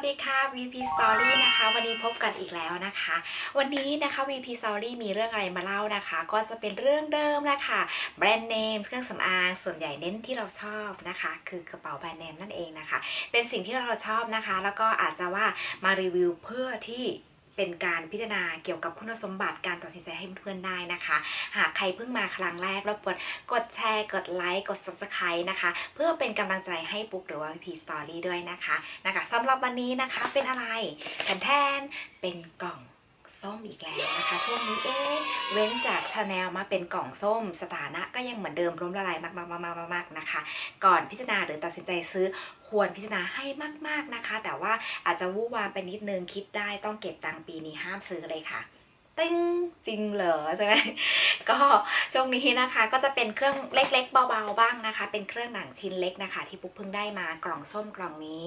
วัสดีค่ะ VP Story นะคะ วันนี้พบกันอีกแล้วนะคะ วันนี้นะคะ VP Story มีเรื่องอะไรมาเล่านะคะ ก็จะเป็นเรื่องเดิมนะคะแบรนด์เนมเครื่องสำอางส่วนใหญ่เน้นที่เราชอบนะคะ คือกระเป๋าแบรนด์เนมนั่นเองนะคะ เป็นสิ่งที่เราชอบนะคะ แล้วก็อาจจะว่ามารีวิวเพื่อที่ เป็นการพิจารณาเกี่ยวกับคุณสมบัติการตัดสินใจให้เพื่อนได้นะคะ หากใครเพิ่งมาครั้งแรกรบกวนกดแชร์ กดไลค์ กด subscribe นะคะ เพื่อเป็นกำลังใจให้ปุ๊กหรือว่าพีสตอรี่ด้วยนะคะนะคะสำหรับวันนี้นะคะเป็นอะไรแทนแทนเป็นกล่อง ส้มอีกแล้วนะคะ ช่วงนี้เอ๊ะเว้นจากชาแนลมาเป็นกล่องส้ม สถานะก็ยังเหมือนเดิมร่มละลายมากๆๆๆนะคะ ก่อนพิจารณาหรือตัดสินใจซื้อควรพิจารณาให้มาก ๆนะคะ แต่ว่าอาจจะวู่วามไปนิดนึงคิดได้ต้องเก็บตังปีนี้ห้ามซื้อเลยค่ะติ้งจริงเหรอใช่ไหมก็ช่วงนี้นะคะก็จะเป็นเครื่องเล็กๆเบาๆบ้างนะคะ เป็นเครื่องหนังชิ้นเล็กนะคะ ที่ปุ๊กเพิ่งได้มากล่องส้มกล่องนี้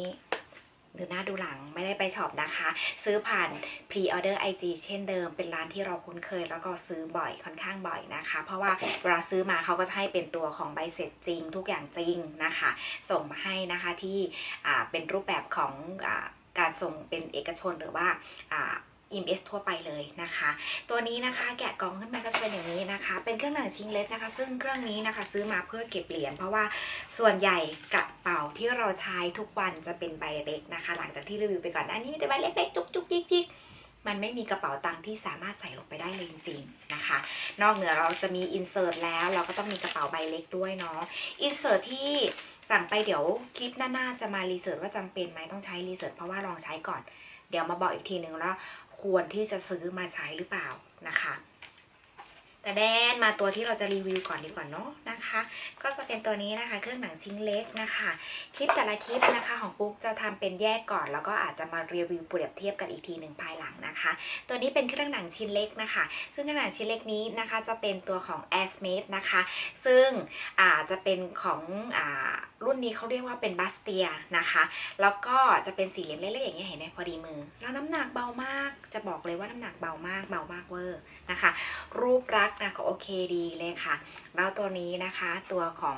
ดูหน้าดูหลังไม่ได้ไปช็อปนะคะ ซื้อผ่าน pre order IG เช่นเดิมเป็นร้านที่เราคุ้นเคย แล้วก็ซื้อบ่อยค่อนข้างบ่อยนะคะ เพราะว่าเวลาซื้อมาเขาก็จะให้เป็นตัวของใบเสร็จจริง ทุกอย่างจริงนะคะ ส่งมาให้นะคะที่เป็นรูปแบบของอการส่งเป็นเอกชนหรือว่า EMS ทั่วไปเลยนะคะ ตัวนี้นะคะแกะกล่องขึ้นมาก็จะเป็นอย่างนี้นะคะ เป็นเครื่องหนังชิ้นเล็กนะคะ ซึ่งเครื่องนี้นะคะซื้อมาเพื่อเก็บเหรียญเพราะว่าส่วนใหญ่กระเป๋าที่เราใช้ทุกวันจะเป็นใบเล็กนะคะ หลังจากที่รีวิวไปก่อนหน้านี้มีแต่ใบเล็กๆจุกจุกจิกจิกมันไม่มีกระเป๋าตังค์ที่สามารถใส่ลงไปได้เลยจริงๆนะคะ นอกเหนือเราจะมีอินเสิร์ตแล้ว เราก็ต้องมีกระเป๋าใบเล็กด้วยเนาะ อินเสิร์ตที่สั่งไปเดี๋ยวคลิปหน้าๆจะมารีเสิร์ชว่าจำเป็นไหมต้องใช้รีเสิร์ชเพราะว่าลองใช้ก่อน เดี๋ยวมาบอกอีกทีนึงแล้ว ควรที่จะซื้อมาใช้หรือเปล่านะคะ แต่แดนมาตัวที่เราจะรีวิวก่อนดีกว่าเนาะนะคะ ก็จะเป็นตัวนี้นะคะ เครื่องหนังชิ้นเล็กนะคะคลิปแต่ละคลิปนะคะของปุ๊กจะทำเป็นแยกก่อน แล้วก็อาจจะมารีวิวเปรียบเทียบกันอีกทีหนึ่งภายหลังนะคะ ตัวนี้เป็นเครื่องหนังชิ้นเล็กนะคะ ซึ่งเครื่องหนังชิ้นเล็กนี้นะคะ จะเป็นตัวของ a s m a d e นะคะ ซึ่งอาจจะเป็นของอารุ่นนี้เขาเรียกว่าเป็นบัสเตียนะคะ แล้วก็จะเป็นสี่เหลี่ยมเล็กๆอย่างเงี้ยเห็นไหมพอดีมือ แล้วน้ำหนักเบามาก จะบอกเลยว่าน้ำหนักเบามากเบามากเวอร์นะคะ รูปลักษณ์นะก็โอเคดีเลยค่ะ แล้วตัวนี้นะคะตัวของ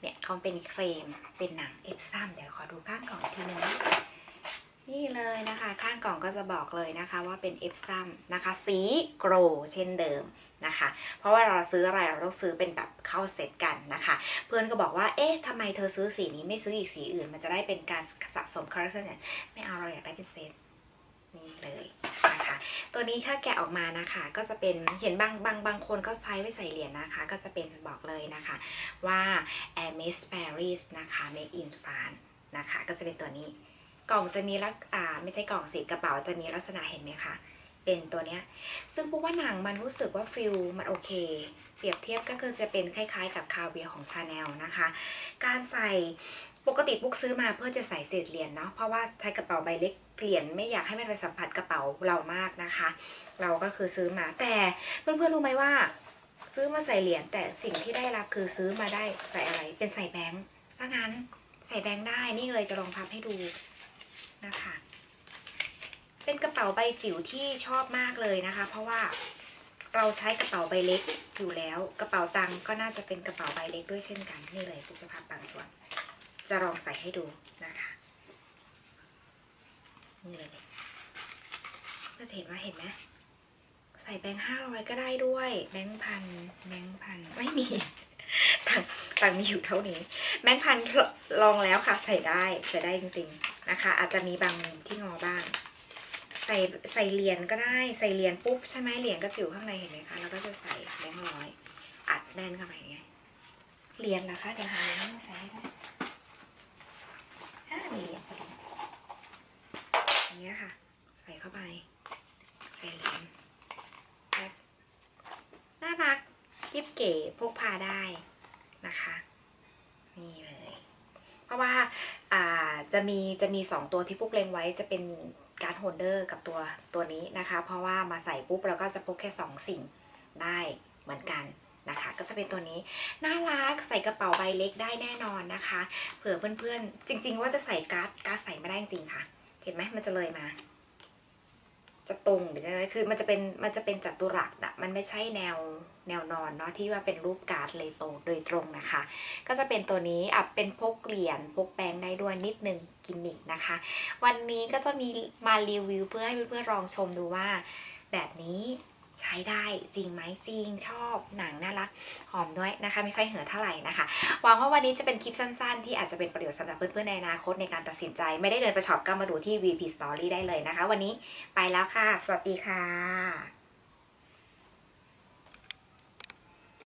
เนี่ยเขาเป็นเครมเป็นหนังเอฟซัมเดี๋ยวขอดูข้างกล่องทีนึงนี่เลยนะคะ ข้างกล่องก็จะบอกเลยนะคะ ว่าเป็นเอฟซัมนะคะ สีโกรเช่นเดิมนะคะ เพราะว่าเราซื้ออะไรเราต้องซื้อเป็นแบบเข้าเซตกันนะคะ เพื่อนก็บอกว่าเอ๊ะทำไมเธอซื้อสีนี้ไม่ซื้ออีกสีอื่น มันจะได้เป็นการสะสมคอลเลคชันเนี่ยไม่เอาเราอยากได้เป็นเซตนี่เลย ตัวนี้ถ้าแกะออกมานะคะ ก็จะเป็นเห็นบางบางบางคนก็ใช้ไว้ใส่เหรียญนะคะ ก็จะเป็นบอกเลยนะคะว่า Hermes Paris นะคะ Made in France นะคะ ก็จะเป็นตัวนี้กล่องจะมีลักอ่าไม่ใช่กล่องสีกระเป๋าจะมีลักษณะเห็นไหมคะเป็นตัวเนี้ยซึ่งปุ๊กว่าหนังมันรู้สึกว่าฟิลมันโอเค เปรียบเทียบก็คือจะเป็นคล้ายๆ กับคาเวียของชาแนลนะคะ การใส่ปกติปุ๊กซื้อมาเพื่อจะใส่เศษเหรียญเนาะเพราะว่าใช้กระเป๋าใบเล็กเหรียญไม่อยากให้มันไปสัมผัสกระเป๋าเรามากนะคะ เราก็คือซื้อมาแต่เพื่อนๆรู้ไหมว่า ซื้อมาใส่เหรียญแต่สิ่งที่ได้รับคือซื้อมาได้ใส่อะไรเป็นใส่แบงค์ซะงั้นใส่แบงค์ได้นี่เลยจะลองพับให้ดูนะคะ เป็นกระเป๋าใบจิ๋วที่ชอบมากเลยนะคะ เพราะว่า เราใช้กระเป๋าใบเล็กอยู่แล้ว กระเป๋าตังก็น่าจะเป็นกระเป๋าใบเล็กด้วยเช่นกันนี่เลยปุ๊จะพับบางส่วน จะลองใส่ให้ดูนะคะนี่เลยก็จะเห็นว่าเห็นไหมใส่แบงค์ห้าร้อยก็ได้ด้วย แบงค์พันแบงค์พันไม่มีตังค์ตังมีอยู่เท่านี้ แบงค์พันลองแล้วค่ะใส่ได้ใส่ได้จริง ๆนะคะ อาจจะมีบางมุมที่งอบ้าง ส่ใส่เหรียญก็ได้ใส่เหรียญปุ๊บใช่ไหมเหรียญก็จะอยู่ข้างในเห็นไหมคะแล้วก็จะใส่แบงค์ร้อยอัดแน่นเข้าไปอย่างเงี้ยเหรียญนะคะเดี๋ยวหาเหรียญมาใส่ให้ได้ห้าเหรียญอย่างเงี้ยค่ะ ใส่เข้าไป ใส่เหรียญน่ารักยิบเก๋พกพาได้นะคะนี่เลย เพราะว่าอ่าจะมีจะมีสองตัวที่ปุ๊กเล็งไว้จะเป็น การ์ดโฮลเดอร์กับตัวตัวนี้นะคะ เพราะว่ามาใส่ปุ๊บเราก็จะพกแค่สองสิ่งได้เหมือนกันนะคะ ก็จะเป็นตัวนี้ น่ารักใส่กระเป๋าใบเล็กได้แน่นอนนะคะ เผื่อเพื่อนๆ จริง ๆ ว่าจะใส่การ์ดการ์ดใส่ไม่ได้จริงค่ะ เห็นไหมมันจะเลยมา จะตรงหรืออะไรคือมันจะเป็นมันจะเป็นจัตุรัสนะมันไม่ใช่แนวแนวนอนเนาะที่ว่าเป็นรูปการ์ดเลยโตโดยตรงนะคะ ก็จะเป็นตัวนี้อะเป็นพกเหรียญพกแบงค์ได้ด้วยนิดนึงกิมมิกนะคะ วันนี้ก็จะมีมารีวิวเพื่อให้เพื่อนๆลองชมดูว่า แบบนี้ ใช้ได้จริงไหมจริงชอบหนังน่ารักหอมด้วยนะคะไม่ค่อยเหือเท่าไหร่นะคะหวังว่าวันนี้จะเป็นคลิปสั้นๆ ที่อาจจะเป็นประโยชน์สำหรับเพื่อนๆในอนาคตในการตัดสินใจ ไม่ได้เดินไปช็อปก็มาดูที่ VP Story ได้เลยนะคะ วันนี้ไปแล้วค่ะ สวัสดีค่ะ